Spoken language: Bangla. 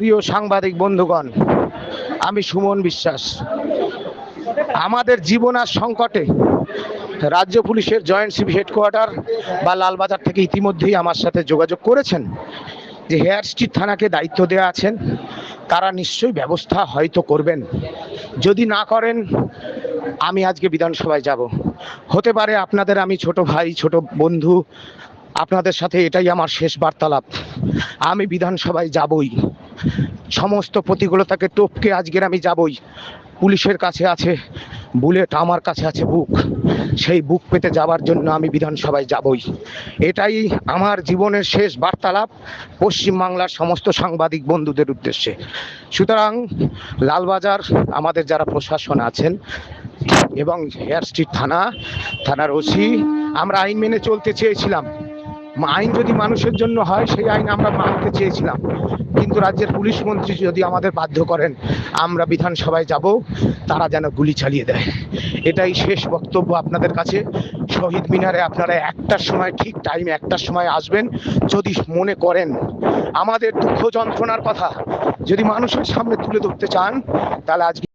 প্রিয় সাংবাদিক বন্ধুগণ, আমি সুমন বিশ্বাস। আমাদের জীবন আর সংকটে রাজ্য পুলিশের জয়েন্ট সিভি হেডকোয়ার্টার বা লালবাজার থেকে ইতিমধ্যেই আমার সাথে যোগাযোগ করেছেন যে হেয়ার স্ট্রিট থানাকে দায়িত্ব দেওয়া আছেন। তারা নিশ্চয়ই ব্যবস্থা হয়তো করবেন। যদি না করেন, আমি আজকে বিধানসভায় যাব। হতে পারে আপনাদের আমি ছোট ভাই, ছোট বন্ধু, আপনাদের সাথে এটাই আমার শেষ বার্তালাপ। আমি বিধানসভায় যাবই। সমস্ত প্রতিকূলতাকে টপকে আজকের আমি যাবই। পুলিশের কাছে আছে, বুলেট আমার কাছে আছে বুক। সেই বুক পেতে যাওয়ার জন্য আমি বিধানসভায় যাবই। এটাই আমার জীবনের শেষ বার্তালাপ পশ্চিমবাংলার সমস্ত সাংবাদিক বন্ধুদের উদ্দেশ্যে। সুতরাং লালবাজার, আমাদের যারা প্রশাসন আছেন এবং হেয়ার স্ট্রিট থানা, থানার ওসি, আমরা আইন মেনে চলতে চেয়েছিলাম। আইন যদি মানুষের জন্য হয়, সেই আইন আমরা মানতে চেয়েছিলাম। কিন্তু রাজ্যের পুলিশ মন্ত্রী যদি আমাদের বাধ্য করেন, আমরা বিধানসভায় যাব, তারা যেন গুলি চালিয়ে দেয়। এটাই শেষ বক্তব্য আপনাদের কাছে। শহীদ মিনারে আপনারা একটার সময়, ঠিক টাইমে একটার সময় আসবেন। যদি মনে করেন, আমাদের দুঃখ যন্ত্রণার কথা যদি মানুষের সামনে তুলে ধরতে চান, তাহলে আজকে